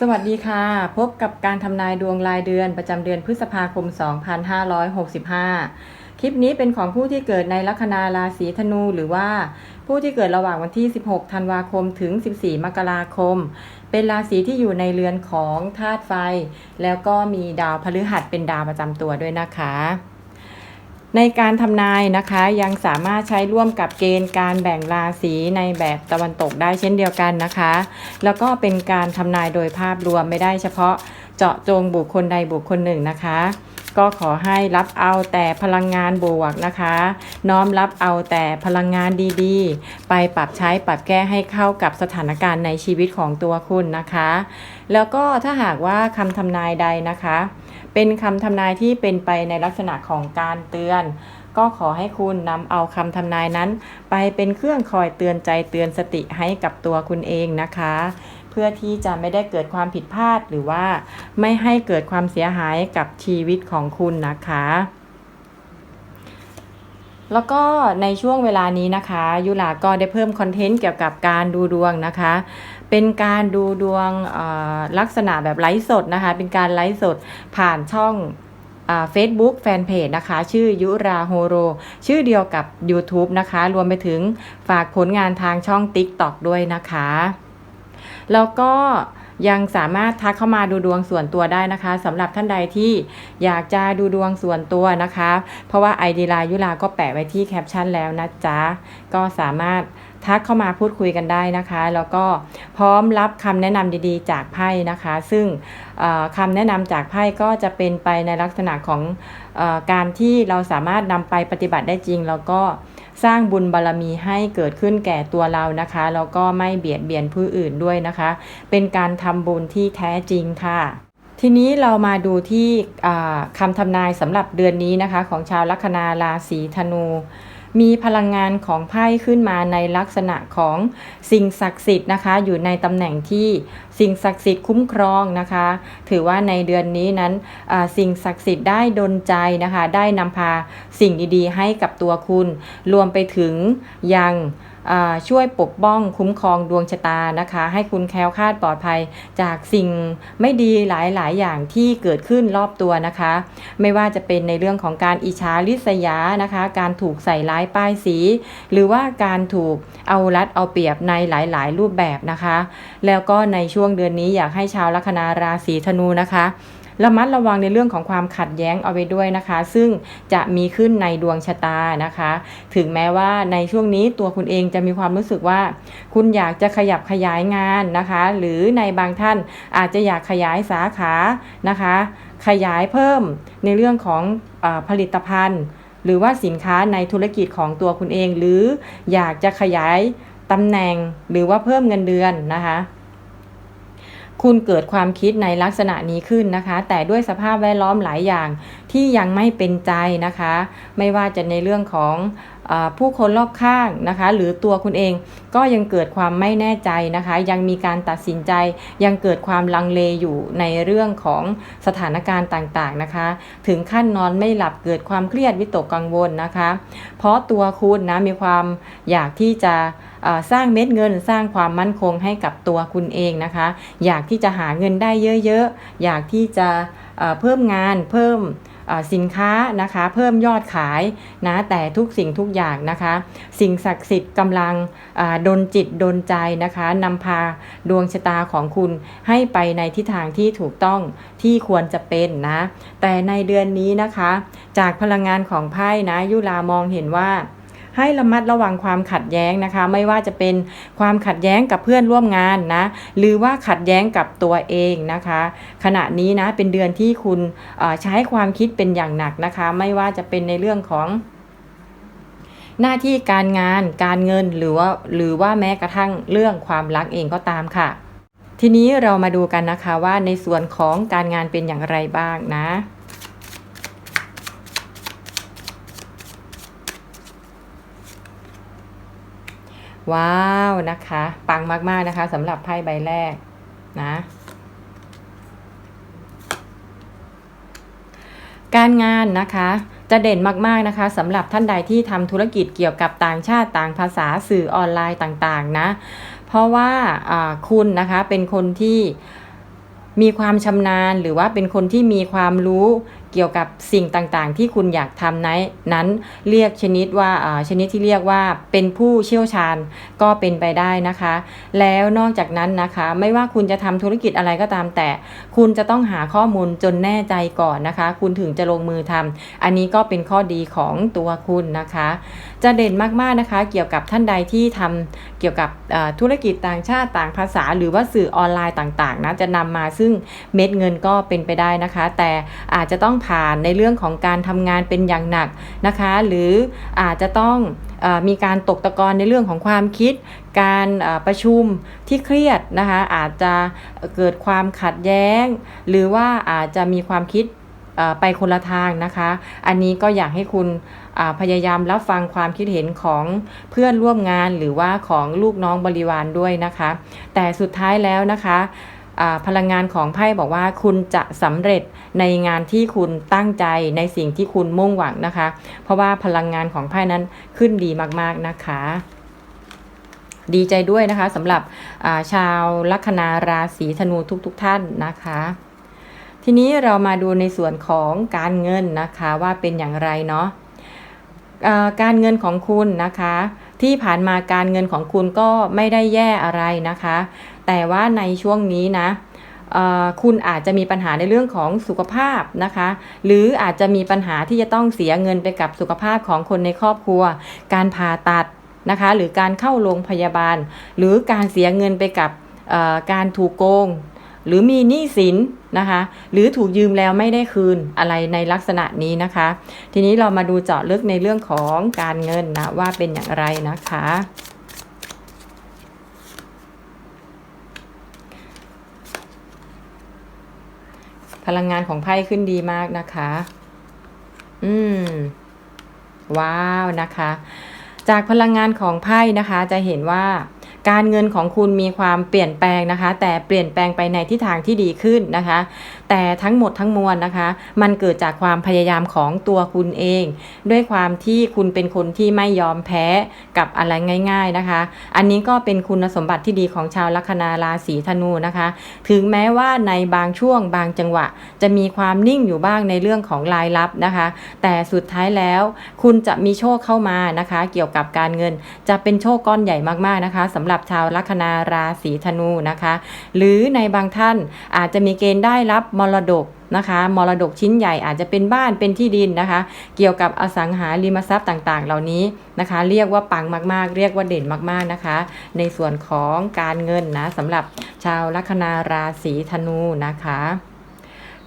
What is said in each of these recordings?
สวัสดีค่ะ พบกับการทำนายดวงรายเดือนประจำเดือนพฤษภาคม 2565 คลิปนี้เป็นของผู้ที่เกิดในลัคนาราศีธนูหรือว่า ผู้ที่เกิดระหว่างวันที่ 16 ธันวาคมถึง 14 มกราคม เป็นราศีที่อยู่ในเรือนของธาตุไฟ แล้วก็มีดาวพฤหัสเป็นดาวประจำตัวด้วยนะคะ ในการทำนายนะคะยังสามารถใช้ร่วมกับเกณฑ์การแบ่งราศีในแบบตะวันตกได้เช่นเดียวกันนะคะ แล้วก็เป็นการทำนายโดยภาพรวมไม่ได้เฉพาะเจาะจงบุคคลใดบุคคลหนึ่งนะคะ ก็ขอให้รับเอาแต่พลังงานบวกนะคะ น้อมรับเอาแต่พลังงานดีๆ ไปปรับใช้ปรับแก้ให้เข้ากับสถานการณ์ในชีวิตของตัวคุณนะคะ แล้วก็ถ้าหากว่าคำทำนายใดนะคะ เป็นคำทำนายที่เป็นไปในลักษณะของการเตือน ก็ขอให้คุณนำเอาคำทำนายนั้น ไปเป็นเครื่องคอยเตือนใจเตือนสติให้กับตัวคุณเองนะคะ เพื่อที่จะไม่ได้เกิดความผิดพลาดหรือว่า ไม่ให้เกิดความเสียหายกับชีวิตของคุณนะคะ แล้วก็ในช่วงเวลานี้นะคะ ยุลาก็ได้เพิ่มคอนเทนต์เกี่ยวกับการดูดวงนะคะ เป็นการดูดวงลักษณะแบบไลฟ์สดนะคะ เป็นการไลฟ์สดผ่านช่องเฟซบุ๊กแฟนเพจนะคะ ชื่อยุราโฮโร ชื่อเดียวกับ YouTube นะคะ รวมไปถึงฝากผลงานทางช่อง TikTok ด้วยนะคะ แล้วก็ ยังสามารถทักเข้ามาดูดวงส่วนตัวได้นะคะสำหรับท่านใดที่อยากจะดูดวงส่วนตัวนะคะ เพราะว่าไอดีไลน์ยุลาก็แปะไว้ที่แคปชั่นแล้วนะจ๊ะก็สามารถทักเข้ามาพูดคุยกันได้นะคะ แล้วก็พร้อมรับคำแนะนำดีๆ จากไพ่นะคะ ซึ่งเอ่อคำแนะนำจากไพ่ก็จะเป็นไปในลักษณะของอการที่เราสามารถนำไปปฏิบัติได้จริง แล้วก็ สร้างบุญบารรมีให้เกิดขึ้นแก่ตัวเรานะคะแล้วก็ไม่เบียดเบียนผู้อื่นด้วยนะคะ เป็นการทำบุญที่แท้จริงค่ะทีนี้เรามาดูที่คำทำนายสำหรับเดือนนี้นะคะ ของชาวลัคนาราศีธนู มีพลังงานของไพ่ขึ้นมาในลักษณะของสิ่งศักดิ์สิทธิ์นะคะ อยู่ในตำแหน่งที่สิ่งศักดิ์สิทธิ์คุ้มครองนะคะ ถือว่าในเดือนนี้นั้นสิ่งศักดิ์สิทธิ์ได้ดลใจนะคะ ได้นำพาสิ่งดีๆ ให้กับตัวคุณ รวมไปถึงยัง ช่วยปกป้องคุ้มครองดวงชะตานะคะ ให้คุณแคล้วคลาดปลอดภัยจากสิ่งไม่ดีหลายๆ อย่างที่เกิดขึ้นรอบตัวนะคะ ไม่ว่าจะเป็นในเรื่องของการอิจฉาริษยานะคะ การถูกใส่ร้ายป้ายสี หรือว่าการถูกเอารัดเอาเปรียบในหลาย ๆ รูปแบบนะคะ แล้วก็ในช่วงเดือนนี้อยากให้ชาวลัคนาราศีธนูนะคะ ระมัดระวังในเรื่องของความขัดแย้งเอาไว้ด้วยนะคะ ซึ่งจะมีขึ้นในดวงชะตานะคะ ถึงแม้ว่าในช่วงนี้ตัวคุณเองจะมีความรู้สึกว่า คุณอยากจะขยับขยายงานนะคะ หรือในบางท่านอาจจะอยากขยายสาขานะคะ ขยายเพิ่มในเรื่องของอผลิตภัณฑ์ หรือว่าสินค้าในธุรกิจของตัวคุณเอง หรืออยากจะขยายตำแหน่งหรือว่าเพิ่มเงินเดือนนะคะ คุณเกิดความคิดในลักษณะนี้ขึ้นนะคะ แต่ด้วยสภาพแวดล้อมหลายอย่างที่ยังไม่เป็นใจนะคะ ไม่ว่าจะในเรื่องของ ผู้คนรอบข้างนะคะ หรือตัวคุณเองก็ยังเกิดความไม่แน่ใจนะคะ ยังมีการตัดสินใจ ยังเกิดความลังเลอยู่ในเรื่องของสถานการณ์ต่างๆนะคะ ถึงขั้นนอนไม่หลับเกิดความเครียดวิตกกังวลนะคะ เพราะตัวคุณนะมีความอยากที่จะสร้างเม็ดเงินสร้างความมั่นคงให้กับตัวคุณเองนะคะ อยากที่จะหาเงินได้เยอะๆ อยากที่จะเพิ่มงานเพิ่ม สินค้านะคะเพิ่มยอดขายนะแต่ทุกสิ่งทุกอย่างนะคะ สิ่งศักดิ์สิทธิ์กำลังดนจิตดนใจนะคะนำพาดวงชะตาของคุณให้ไปในทิศทางที่ถูกต้องที่ควรจะเป็นนะ แต่ในเดือนนี้นะคะ จากพลังงานของไพ่นะยุลามองเห็นว่า ให้ระมัดระวังความขัดแย้งนะคะ ไม่ว่าจะเป็นความขัดแย้งกับเพื่อนร่วมงานนะหรือว่าขัดแย้งกับตัวเองนะคะ ขณะนี้นะเป็นเดือนที่คุณใช้ความคิดเป็นอย่างหนักนะคะ ไม่ว่าจะเป็นในเรื่องของหน้าที่การงานการเงินหรือว่าหรือว่าแม้กระทั่งเรื่องความรักเองก็ตามค่ะ ทีนี้เรามาดูกันนะคะว่าในส่วนของการงานเป็นอย่างไรบ้างนะ ว้าวนะคะ ปังมาก ๆ นะคะสำหรับไพ่ใบแรกนะ การงานนะคะจะเด่นมากๆนะคะสำหรับท่านใดที่ทำธุรกิจเกี่ยวกับต่างชาติต่างภาษาสื่อออนไลน์ต่างๆนะ เพราะว่าอ่าคุณนะคะเป็นคนที่มีความชำนาญหรือว่าเป็นคนที่มีความรู้ เกี่ยวกับสิ่งต่างๆ ที่คุณอยากทำนั้นนั้นเรียกชนิดว่าอ่าชนิดที่เรียกว่าเป็นผู้เชี่ยวชาญก็เป็นไปได้นะคะ แล้วนอกจากนั้นนะคะ ไม่ว่าคุณจะทำธุรกิจอะไรก็ตามแต่ คุณจะต้องหาข้อมูลจนแน่ใจก่อนนะคะ คุณถึงจะลงมือทำอันนี้ก็เป็นข้อดีของตัวคุณนะคะ จะเด่นมากๆนะคะ เกี่ยวกับท่านใดที่ทำเกี่ยวกับธุรกิจต่างชาติต่างภาษา หรือว่าสื่อออนไลน์ต่างๆนะจะนำมาซึ่งเม็ดเงินก็เป็นไปได้นะคะ แต่อาจจะต้องผ่านในเรื่องของการทำงานเป็นอย่างหนักนะคะ หรืออาจจะต้องอมีการตกตะกอนในเรื่องของความคิด การประชุมที่เครียดนะคะอาจจะเกิดความขัดแย้ง หรือว่าอาจจะมีความคิดไปคนละทางนะคะ อันนี้ก็อยากให้คุณพยายามรับฟังความคิดเห็นของเพื่อนร่วมงานหรือว่าของลูกน้องบริวารด้วยนะคะ แต่สุดท้ายแล้วนะคะ พลังงานของไพ่บอกว่าคุณจะสำเร็จในงานที่คุณตั้งใจในสิ่งที่คุณมุ่งหวังนะคะ เพราะว่าพลังงานของไพ่นั้นขึ้นดีมากๆนะคะ ดีใจด้วยนะคะสำหรับาชาวลัคนาราศีธนูทุกๆทท่านนะคะทีนี้เรามาดูในส่วนของการเงินนะคะว่าเป็นอย่างไรเนาะการเงินของคุณนะคะ ที่ผ่านมาการเงินของคุณก็ไม่ได้แย่อะไรนะคะ แต่ว่าในช่วงนี้นะคุณอาจจะมีปัญหาในเรื่องของสุขภาพนะคะ หรืออาจจะมีปัญหาที่จะต้องเสียเงินไปกับสุขภาพของคนในครอบครัว การผ่าตัดนะคะ หรือการเข้าโรงพยาบาล หรือการเสียเงินไปกับการถูกโกง หรือมีหนี้สินนะคะ หรือถูกยืมแล้วไม่ได้คืนอะไรในลักษณะนี้นะคะ ทีนี้เรามาดูเจาะลึกในเรื่องของการเงินนะว่าเป็นอย่างไรนะคะ พลังงานของไพ่ขึ้นดีมากนะคะ อืม ว้าวนะคะ จากพลังงานของไพ่นะคะ จะเห็นว่าการเงินของคุณมีความเปลี่ยนแปลงนะคะ แต่เปลี่ยนแปลงไปในทิศทางที่ดีขึ้นนะคะแต่ทั้งหมดทั้งมวลนะคะ มันเกิดจากความพยายามของตัวคุณเอง ด้วยความที่คุณเป็นคนที่ไม่ยอมแพ้กับอะไรง่าย ๆนะคะ อันนี้ก็เป็นคุณสมบัติที่ดีของชาวลัคนาราศีธนูนะคะ ถึงแม้ว่าในบางช่วงบางจังหวะ จะมีความนิ่งอยู่บ้างในเรื่องของรายรับนะคะ แต่สุดท้ายแล้ว คุณจะมีโชคเข้ามานะคะ เกี่ยวกับการเงิน จะเป็นโชคก้อนใหญ่มากๆนะคะสำหรับชาวลัคนาราศีธนูนะคะ หรือในบางท่านอาจจะมีเกณฑ์ได้รับมรดกนะคะมรดกชิ้นใหญ่อาจจะเป็นบ้านเป็นที่ดินนะคะ เกี่ยวกับอสังหาริมทรัพย์ต่างๆ เหล่านี้นะคะ เรียกว่าปังมากๆ เรียกว่าเด่นมากๆนะคะ ในส่วนของการเงินนะสำหรับชาวลัคนาราศีธนูนะคะ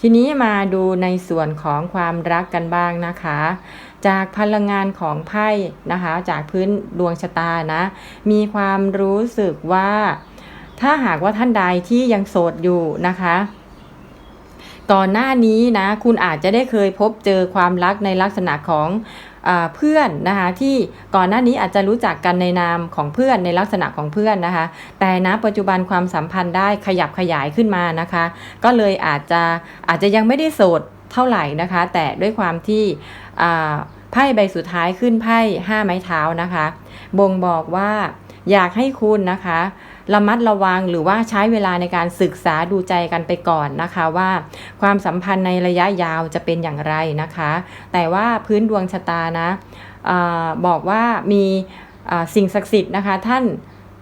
ทีนี้มาดูในส่วนของความรักกันบ้างนะคะ จากพลังงานของไพ่นะคะ จากพื้นดวงชะตานะ มีความรู้สึกว่า ถ้าหากว่าท่านใดที่ยังโสดอยู่นะคะ ก่อนหน้านี้นะคุณอาจจะได้เคยพบเจอความรักในลักษณะของอเพื่อนนะคะที่ก่อนหน้านี้อาจจะรู้จักกันในนามของเพื่อนในลักษณะของเพื่อนนะคะ แต่ณปัจจุบันความสัมพันธ์ได้ขยับขยายขึ้นมานะคะ ก็เลยอาจจะอาจจะยังไม่ได้โสดเท่าไหร่นะคะ แต่ด้วยความที่ไพ่ใบสุดท้ายขึ้นไพ่ห้าไม้เท้านะคะ บ่งบอกว่าอยากให้คุณนะคะ ระมัดระวังหรือว่าใช้เวลาในการศึกษาดูใจกันไปก่อนนะคะว่า ความสัมพันธ์ในระยะยาวจะเป็นอย่างไรนะคะ แต่ว่าพื้นดวงชะตานะอบอกว่ามีสิ่งศักดิ์สิทธิ์นะคะ ท่าน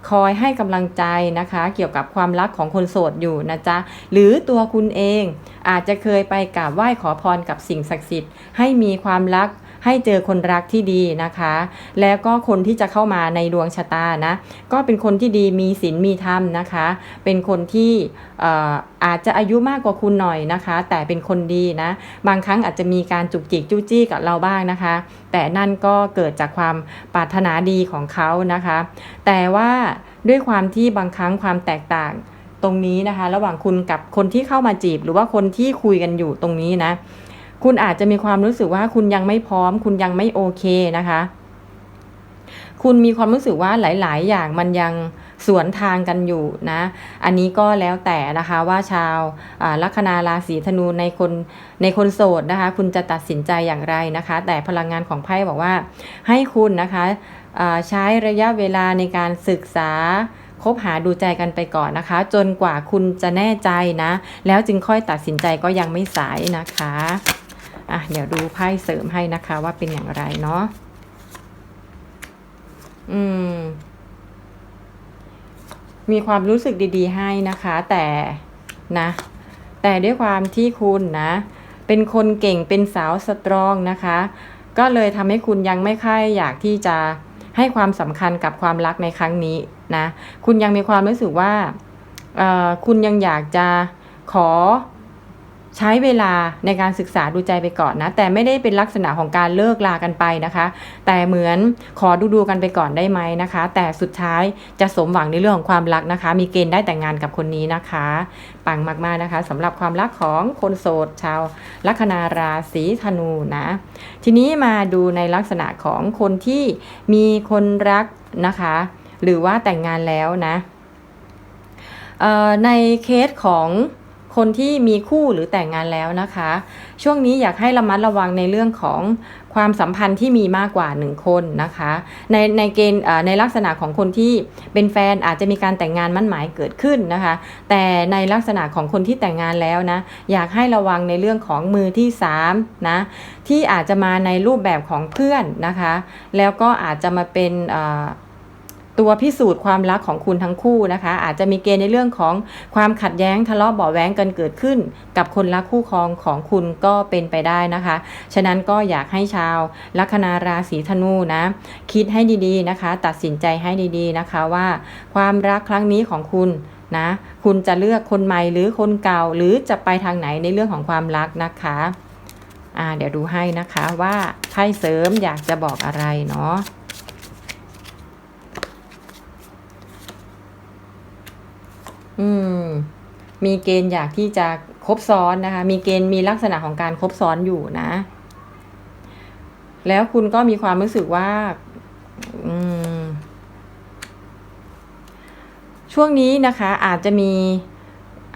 คอยให้กำลังใจนะคะ เกี่ยวกับความรักของคนโสดอยู่นะจ๊ะ หรือตัวคุณเองอาจจะเคยไปกราบไหว้ขอพรกับสิ่งศักดิ์สิทธิ์ให้มีความรัก ให้เจอคนรักที่ดีนะคะ แล้วก็คนที่จะเข้ามาในดวงชะตานะ ก็เป็นคนที่ดีมีศีลมีธรรมนะคะ เป็นคนที่เอ่ออาจจะอายุมากกว่าคุณหน่อยนะคะ แต่เป็นคนดีนะ บางครั้งอาจจะมีการจุกจิกจู้จี้กับเราบ้างนะคะ แต่นั่นก็เกิดจากความปรารถนาดีของเขานะคะ แต่ว่าด้วยความที่บางครั้งความแตกต่างตรงนี้นะคะ ระหว่างคุณกับคนที่เข้ามาจีบ หรือว่าคนที่คุยกันอยู่ตรงนี้นะ คุณอาจจะมีความรู้สึกว่าคุณยังไม่พร้อม คุณยังไม่โอเคนะคะ คุณมีความรู้สึกว่าหลาย ๆ อย่างมันยังสวนทางกันอยู่นะ อันนี้ก็แล้วแต่นะคะว่าชาวลัคนาราศีธนูในคนในคนโสดนะคะ คุณจะตัดสินใจอย่างไรนะคะ แต่พลังงานของไพ่บอกว่า ให้คุณนะคะใช้ระยะเวลาในการศึกษาคบหาดูใจกันไปก่อนนะคะ จนกว่าคุณจะแน่ใจนะ แล้วจึงค่อยตัดสินใจก็ยังไม่สายนะคะ อะเดี๋ยวดูไพ่เสริมให้นะคะว่าเป็นอย่างไรเนาะอืม มีความรู้สึกดี ๆ ให้นะคะ แต่นะ แต่ด้วยความที่คุณนะ เป็นคนเก่งเป็นสาวสตรองนะคะ ก็เลยทำให้คุณยังไม่ค่อยอยากที่จะให้ความสำคัญกับความรักในครั้งนี้นะ คุณยังมีความรู้สึกว่าคุณยังอยากจะขอ ใช้เวลาในการศึกษาดูใจไปก่อนนะ แต่ไม่ได้เป็นลักษณะของการเลิกลากันไปนะคะ แต่เหมือนขอดูดูกันไปก่อนได้ไหมนะคะ แต่สุดท้ายจะสมหวังในเรื่องของความรักนะคะ มีเกณฑ์ได้แต่งงานกับคนนี้นะคะปังมากๆนะคะสำหรับความรักของคนโสด ชาวลัคนาราศีธนูนะ ทีนี้มาดูในลักษณะของคนที่มีคนรักนะคะ หรือว่าแต่งงานแล้วนะในเคสของ คนที่มีคู่หรือแต่งงานแล้วนะคะ ช่วงนี้อยากให้ระมัดระวังในเรื่องของความสัมพันธ์ที่มีมากกว่าหนึ่งคนนะคะ ในในเกณฑ์ในลักษณะของคนที่เป็นแฟนอาจจะมีการแต่งงานมั่นหมายเกิดขึ้นนะคะ แต่ในลักษณะของคนที่แต่งงานแล้วนะอยากให้ระวังในเรื่องของมือที่3นะที่อาจจะมาในรูปแบบของเพื่อนนะคะ แล้วก็อาจจะมาเป็น ตัวพิสูจน์ความรักของคุณทั้งคู่นะคะ อาจจะมีเกณฑ์ในเรื่องของความขัดแย้งทะเลาะเบาะแว้งกันเกิดขึ้น กับคนรักคู่ครองของคุณก็เป็นไปได้นะคะ ฉะนั้นก็อยากให้ชาวลัคนาราศีธนูนะ คิดให้ดีๆนะคะ ตัดสินใจให้ดีๆนะคะว่า ความรักครั้งนี้ของคุณนะคุณจะเลือกคนใหม่หรือคนเก่าหรือจะไปทางไหนในเรื่องของความรักนะคะอ่าเดี๋ยวดูให้นะคะว่าไพ่เสริมอยากจะบอกอะไรเนาะอืม มีเกณฑ์อยากที่จะคบซ้อนนะคะ มีเกณฑ์มีลักษณะของการคบซ้อนอยู่นะ แล้วคุณก็มีความรู้สึกว่าช่วงนี้นะคะอาจจะมี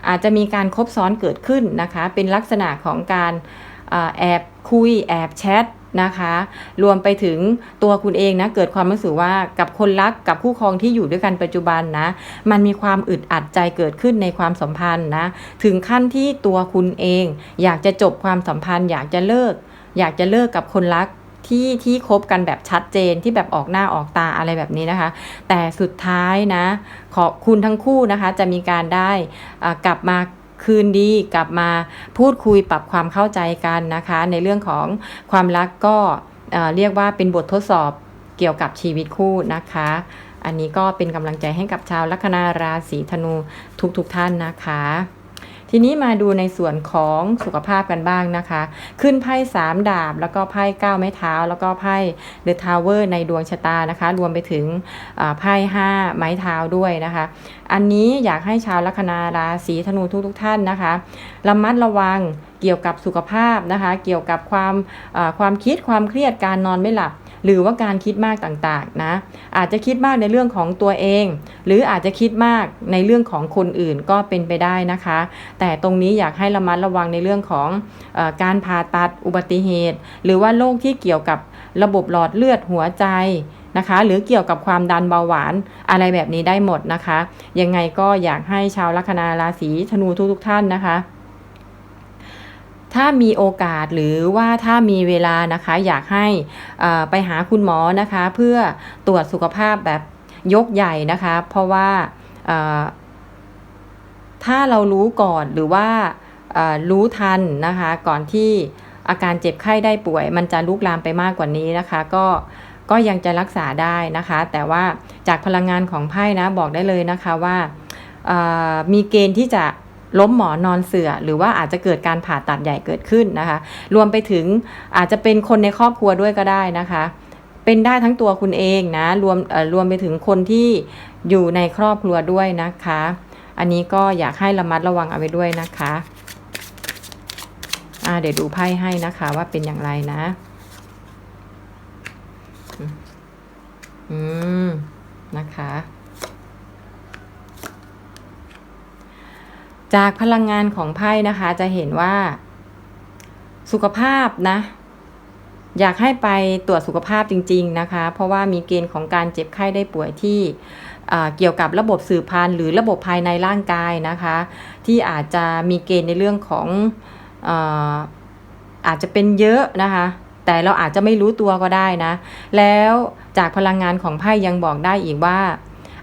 อาจจะมีการคบซ้อนเกิดขึ้นนะคะ เป็นลักษณะของการอาแอบคุยแอบแชท นะคะ รวมไปถึงตัวคุณเองนะเกิดความรู้สึกว่ากับคนรักกับคู่ครองที่อยู่ด้วยกันปัจจุบันนะ มันมีความอึดอัดใจเกิดขึ้นในความสัมพันธ์นะ ถึงขั้นที่ตัวคุณเอง อยากจะจบความสัมพันธ์ อยากจะเลิก อยากจะเลิกกับคนรักที่ที่คบกันแบบชัดเจนที่แบบออกหน้าออกตาอะไรแบบนี้นะคะ แต่สุดท้ายนะ ขอคุณทั้งคู่นะคะจะมีการได้กลับมา คืนดีกลับมาพูดคุยปรับความเข้าใจกันนะคะ ในเรื่องของความรักก็เอ่อเรียกว่าเป็นบททดสอบเกี่ยวกับชีวิตคู่นะคะ อันนี้ก็เป็นกำลังใจให้กับชาวลัคนาราศีธนูทุกๆทท่านนะคะ ทีนี้มาดูในส่วนของสุขภาพกันบ้างนะคะ ขึ้นไพ่สามดาบ แล้วก็ไพ่เก้าไม้เท้า แล้วก็ไพ่เดอะทาวเวอร์ในดวงชะตานะคะ รวมไปถึงไพ่ห้าไม้เท้าด้วยนะคะ อันนี้อยากให้ชาวลัคนาราศีธนูทุกๆทท่านนะคะระมัดระวังเกี่ยวกับสุขภาพนะคะ เกี่ยวกับความความคิดความเครียดการนอนไม่หลับ หรือว่าการคิดมากต่างๆนะอาจจะคิดมากในเรื่องของตัวเอง หรืออาจจะคิดมากในเรื่องของคนอื่นก็เป็นไปได้นะคะ แต่ตรงนี้อยากให้ระมัดระวังในเรื่องของออการผ่าตัดอุบัติเหตุ หรือว่าโรคที่เกี่ยวกับระบบหลอดเลือดหัวใจนะคะ หรือเกี่ยวกับความดันเบาหวานอะไรแบบนี้ได้หมดนะคะ ยังไงก็อยากให้ชาวลัคนาราศีธนูทุกๆท่านนะคะ ถ้ามีโอกาสหรือว่าถ้ามีเวลานะคะอยากให้ไปหาคุณหมอนะคะ เพื่อตรวจสุขภาพแบบยกใหญ่นะคะ เพราะว่าถ้าเรารู้ก่อนหรือว่ารู้ทันนะคะ ก่อนที่อาการเจ็บไข้ได้ป่วย มันจะลุกลามไปมากกว่านี้นะคะ ก็ก็ยังจะรักษาได้นะคะ แต่ว่าจากพลังงานของไพ่นะบอกได้เลยนะคะว่ามีเกณฑ์ที่จะ ล้มหมอนอนเสือหรือว่าอาจจะเกิดการผ่าตัดใหญ่เกิดขึ้นนะคะ รวมไปถึงอาจจะเป็นคนในครอบครัวด้วยก็ได้นะคะ เป็นได้ทั้งตัวคุณเองนะรวมเอ่อรวมไปถึงคนที่อยู่ในครอบครัวด้วยนะคะ อันนี้ก็อยากให้ระมัดระวังเอาไว้ด้วยนะคะเดี๋ยวดูไพ่ให้นะคะว่าเป็นอย่างไรนะ อืม นะคะ จากพลังงานของไพ่นะคะ จะเห็นว่า สุขภาพนะ อยากให้ไปตรวจสุขภาพจริง ๆนะคะ เพราะว่ามีเกณฑ์ของการเจ็บไข้ได้ป่วยที่เกี่ยวกับระบบสืบพันธุ์หรือระบบภายในร่างกายนะคะ ที่อาจจะมีเกณฑ์ในเรื่องของอาอาจจะเป็นเยอะนะคะ แต่เราอาจจะไม่รู้ตัวก็ได้นะ แล้วจากพลังงานของไพ่ยังบอกได้อีกว่า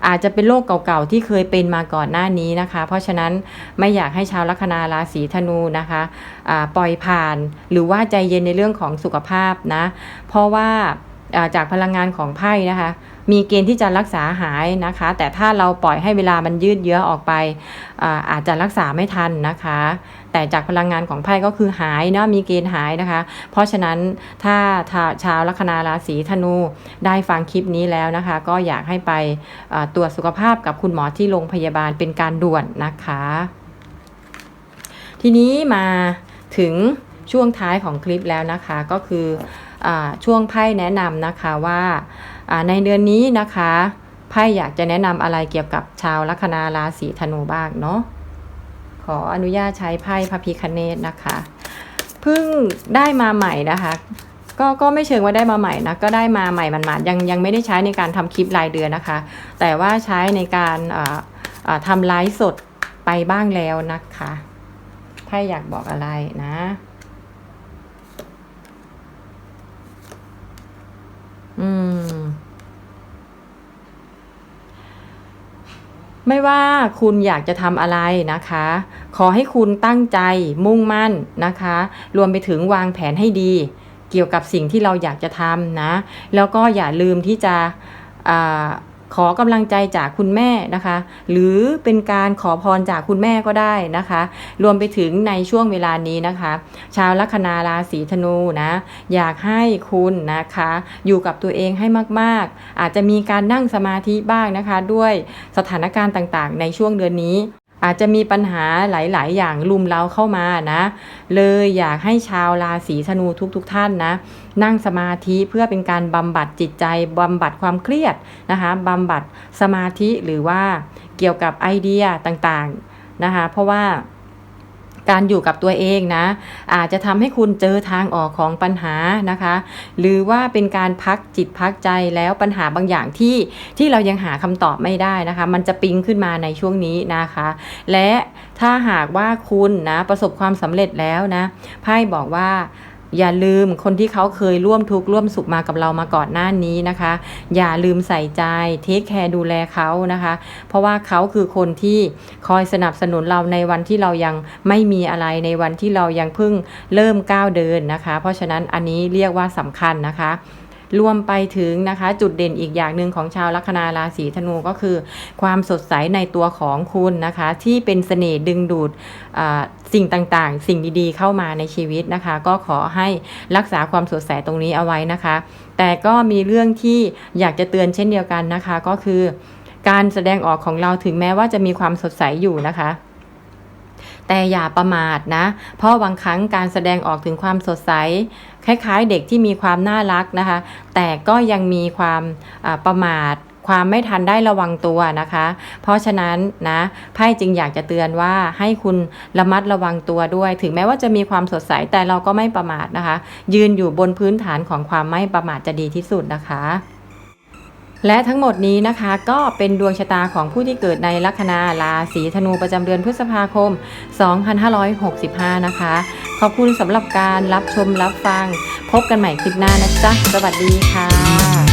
อาจจะเป็นโรคเก่าๆที่เคยเป็นมาก่อนหน้านี้นะคะ เพราะฉะนั้นไม่อยากให้ชาวลัคนาราศีธนูนะคะปล่อยผ่าน หรือว่าใจเย็นในเรื่องของสุขภาพนะ เพราะว่าจากพลังงานของไพ่นะคะ มีเกณฑ์ที่จะรักษาหายนะคะ แต่ถ้าเราปล่อยให้เวลามันยืดเยื้อออกไปอาอาจจะรักษาไม่ทันนะคะ แต่จากพลังงานของไพ่ก็คือหายนะมีเกณฑ์หายนะคะ เพราะฉะนั้นถ้าถาชาวลัคนาราศีธนูได้ฟังคลิปนี้แล้วนะคะ ก็อยากให้ไปตรวจสุขภาพกับคุณหมอที่โรงพยาบาลเป็นการด่วนนะคะ ทีนี้มาถึงช่วงท้ายของคลิปแล้วนะคะก็คืออช่วงไพ่แนะนำนะคะว่า ในเดือนนี้นะคะไพ่อยากจะแนะนำอะไรเกี่ยวกับชาวลัคนาราศีธนูบ้างเนาะขออนุญาตใช้ไพ่พระพิคเนตนะคะเพิ่งได้มาใหม่นะคะก็ก็ไม่เชิงว่าได้มาใหม่นะก็ได้มาใหม่มันมายังยังไม่ได้ใช้ในการทำคลิปรายเดือนนะคะ แต่ว่าใช้ในการอ่อทำไลฟ์สดไปบ้างแล้วนะคะไพ่อยากบอกอะไรนะ อืม ไม่ว่าคุณอยากจะทำอะไรนะคะ ขอให้คุณตั้งใจมุ่งมั่นนะคะ รวมไปถึงวางแผนให้ดี เกี่ยวกับสิ่งที่เราอยากจะทำนะ แล้วก็อย่าลืมที่จะอา ขอกำลังใจจากคุณแม่นะคะ หรือเป็นการขอพรจากคุณแม่ก็ได้นะคะ รวมไปถึงในช่วงเวลานี้นะคะ ชาวลัคนาราศีธนูนะอยากให้คุณนะคะ อยู่กับตัวเองให้มาก ๆ อาจจะมีการนั่งสมาธิบ้างนะคะ ด้วยสถานการณ์ต่างๆ ในช่วงเดือนนี้อาจจะมีปัญหาหลาย ๆ อย่างลุมเราเข้ามานะ เลยอยากให้ชาวราศีธนูทุกๆท่านนะ นั่งสมาธิเพื่อเป็นการบำบัดจิตใจบำบัดความเครียดนะคะบำบัดสมาธิหรือว่าเกี่ยวกับไอเดียต่างๆนะคะเพราะว่าการอยู่กับตัวเองนะ อาจจะทำให้คุณเจอทางออกของปัญหานะคะ หรือว่าเป็นการพักจิตพักใจแล้วปัญหาบางอย่างที่ที่เรายังหาคำตอบไม่ได้นะคะ มันจะปิ๊งขึ้นมาในช่วงนี้นะคะ และถ้าหากว่าคุณนะประสบความสำเร็จแล้วนะไพ่บอกว่า อย่าลืมคนที่เขาเคยร่วมทุกข์ร่วมสุขมากับเรามาก่อนหน้านี้นะคะ อย่าลืมใส่ใจเทคแคร์ดูแลเขานะคะ เพราะว่าเขาคือคนที่คอยสนับสนุนเราในวันที่เรายังไม่มีอะไรในวันที่เรายังเพิ่งเริ่มก้าวเดินนะคะ เพราะฉะนั้นอันนี้เรียกว่าสำคัญนะคะ รวมไปถึงนะคะจุดเด่นอีกอย่างหนึ่งของชาวลัคนาราศีธนูก็คือ ความสดใสในตัวของคุณนะคะ ที่เป็นเสน่ห์ดึงดูดสิ่งต่างๆ สิ่งดีๆ เข้ามาในชีวิตนะคะ ก็ขอให้รักษาความสดใสตรงนี้เอาไว้นะคะ แต่ก็มีเรื่องที่อยากจะเตือนเช่นเดียวกันนะคะ ก็คือ การแสดงออกของเราถึงแม้ว่าจะมีความสดใสอยู่นะคะ แต่อย่าประมาทนะ เพราะบางครั้งการแสดงออกถึงความสดใส คล้ายๆ เด็กที่มีความน่ารักนะคะ แต่ก็ยังมีความประมาทความไม่ทันได้ระวังตัวนะคะ เพราะฉะนั้นนะไพ่จึงอยากจะเตือนว่าให้คุณระมัดระวังตัวด้วย ถึงแม้ว่าจะมีความสดใสแต่เราก็ไม่ประมาทนะคะ ยืนอยู่บนพื้นฐานของความไม่ประมาทจะดีที่สุดนะคะ และทั้งหมดนี้นะคะก็เป็นดวงชะตาของผู้ที่เกิดในลัคนาราศีธนูประจำเดือนพฤษภาคม 2565 นะคะ ขอบคุณสำหรับการรับชมรับฟัง พบกันใหม่คลิปหน้านะจ๊ะ สวัสดีค่ะ